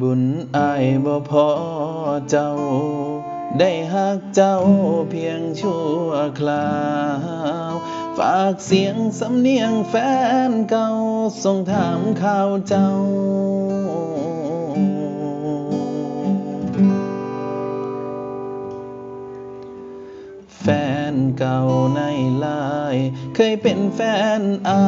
บุญอายบ่พอเจ้า ได้หักเจ้าเพียงชั่วคราว ฝากเสียงสำเนียงแฟนเก่าส่งถามข่าวเจ้า แฟนเก่าในไลน์เคยเป็นแฟนอา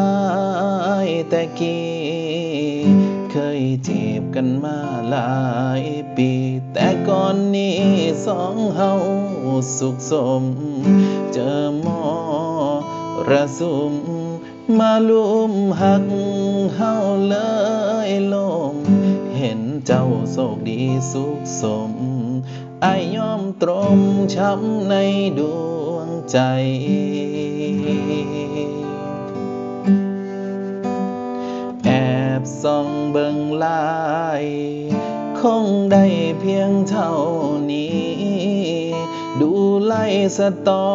ยแต่กี้ เคยจีบกันมาหลายปี แต่ก่อนนี้สองเฮาสุขสม เจอหมอระสุม มาลุมหักเฮาเลยลมเห็นเจ้าโชคดีสุขสมไอยยอมตรมช้ำในดวงใจ ส่องเบิ่งลาย คงได้เพียงเท่านี้ ดูไล่สตอ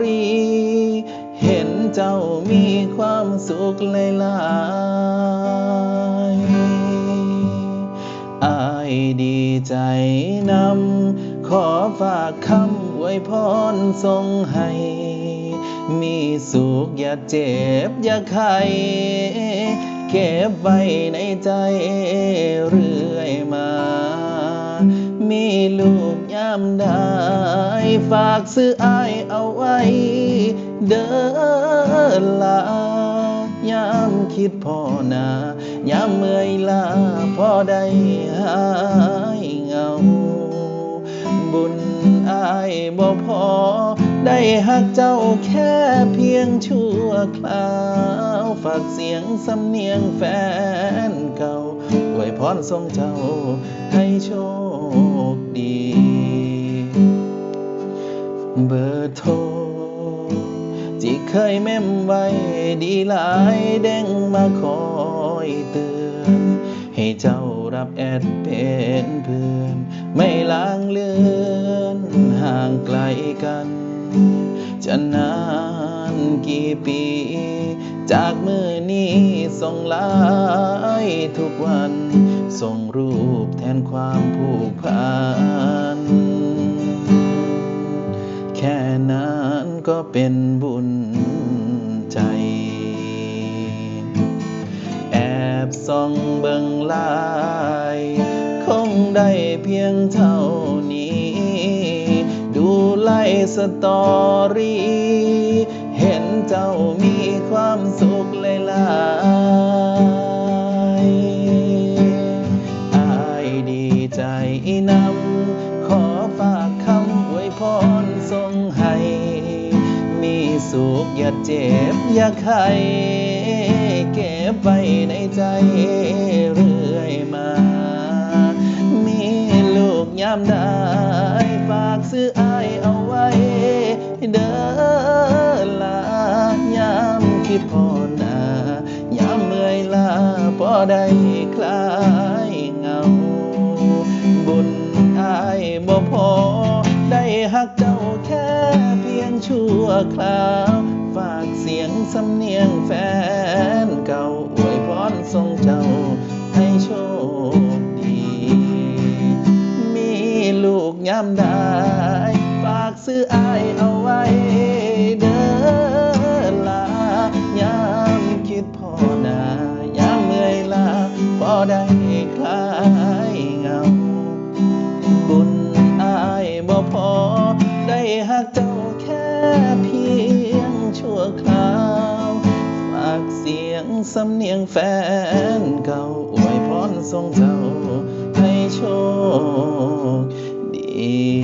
รี่ เห็นเจ้ามีความสุขหลายๆอายดีใจนำขอฝากคำอวยพรส่งให้ มีสุขอย่าเจ็บอย่าไข้ เก็บไว้ในใจเรื่อยมา มีลูกยามได้ฝากซื้ออายเอาไว้ เด้อลายามคิดพ่อหนา ยามเมื่อยลาพอได้หา หักเจ้าแค่เพียงชั่วคราว ฝากเสียงสำเนียงแฟนเก่าอวยพรทรงเจ้าให้โชคดี เบอร์โทรที่เคยแม่มไว้ดีหลายเด้งมาคอยเตือนให้เจ้ารับแอดเป็นเพื่อน ไม่ลางเลือนห่างไกลกัน จะนานกี่ปี จากมือนี้ส่งไลน์ทุกวัน ส่งรูปแทนความผูกพัน แค่นั้นก็เป็นบุญใจ แอบส่องเบิ่งลาย คงได้เพียงเท่า ไล่สตอรี่ เห็นเจ้ามีความสุขหลายๆอายดีใจนำขอฝากคำอวยพรส่งให้ มีสุขอย่าเจ็บอย่าไข้เก็บไว้ในใจเรื่อยมา ยามได้ฝากซื้ออายเอาไว้ เด้อลายามคิดพอหนายามเมื่อยลาพอได้คลายเงา บุญอายบ่พอ ได้หักเจ้าแค่เพียงชั่วคราว ฝากเสียงสำเนียงแฟนเก่าอวยพรทรงเจ้าให้โชค ลูกยามได้ฝากซื้ออายเอาไว้เด้อลายามคิดพอหนายามเมื่อยลาพอได้คลายเหงา บุญอายบ่พอ ได้หักเจ้าแค่เพียงชั่วคราวฝากเสียงสำเนียงแฟนเก่าอวยพรทรงเจ้า দিন